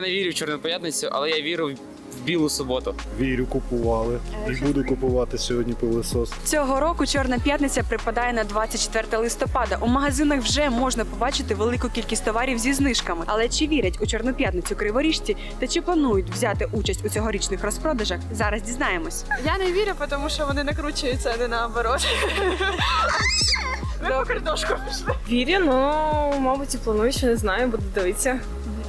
не вірю в Чорну п'ятницю, але я вірю в білу суботу. Вірю, купували. І буду купувати сьогодні пилосос. Цього року Чорна п'ятниця припадає на 24 листопада. У магазинах вже можна побачити велику кількість товарів зі знижками. Але чи вірять у Чорну п'ятницю криворіжці та чи планують взяти участь у цьогорічних розпродажах? Зараз дізнаємось. Я не вірю, тому що вони накручуються, а не наоборот. Ми по картошку пішли. Вірю, ну, мабуть, і планую, ще не знаю, буду дивитися.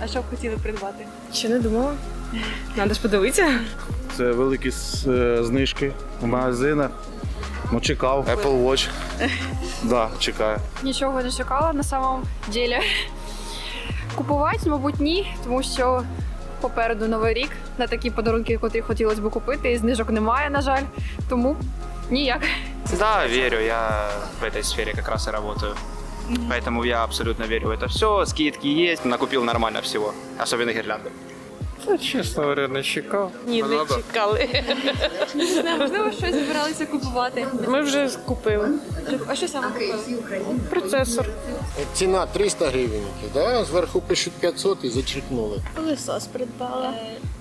А що б хотіли придбати? Ще не думала. Надо ж подивитися. Це великі с- е, знижки в магазинах. Ну, чекав. Apple Watch. Да, чекаю. Нічого не чекала на самому ділі. Купувати, мабуть, ні, тому що попереду новий рік на такі подарунки, котрі хотілося б купити, і знижок немає, на жаль. Тому ніяк. Да, верю, я в этой сфере как раз и работаю. Поэтому я абсолютно верю в это все. Скидки есть, накупил нормально всего, особенно гирлянды. Та, чесно говоря, не чекав. Ні, не чекали. Можливо, щось збиралися купувати. Ми вже купили. А що саме купили? Процесор. Ціна 300 гривень, да? зверху пишуть 500 і зачеркнули. Пилосос придбала,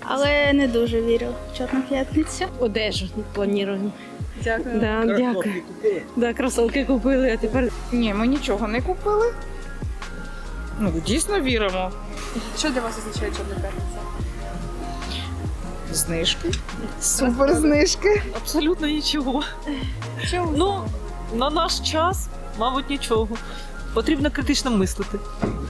але не дуже вірю в Чорну п'ятницю. Одежу плануємо. Дякую. Да, дякую. Да, кросовки купили, а тепер Ні, ми нічого не купили. Ну, дійсно віримо. Що для вас означає Чорна п'ятниця? Знижки. Супер знижки. абсолютно нічого. Ну, на наш час, мабуть, нічого. Потрібно критично мислити.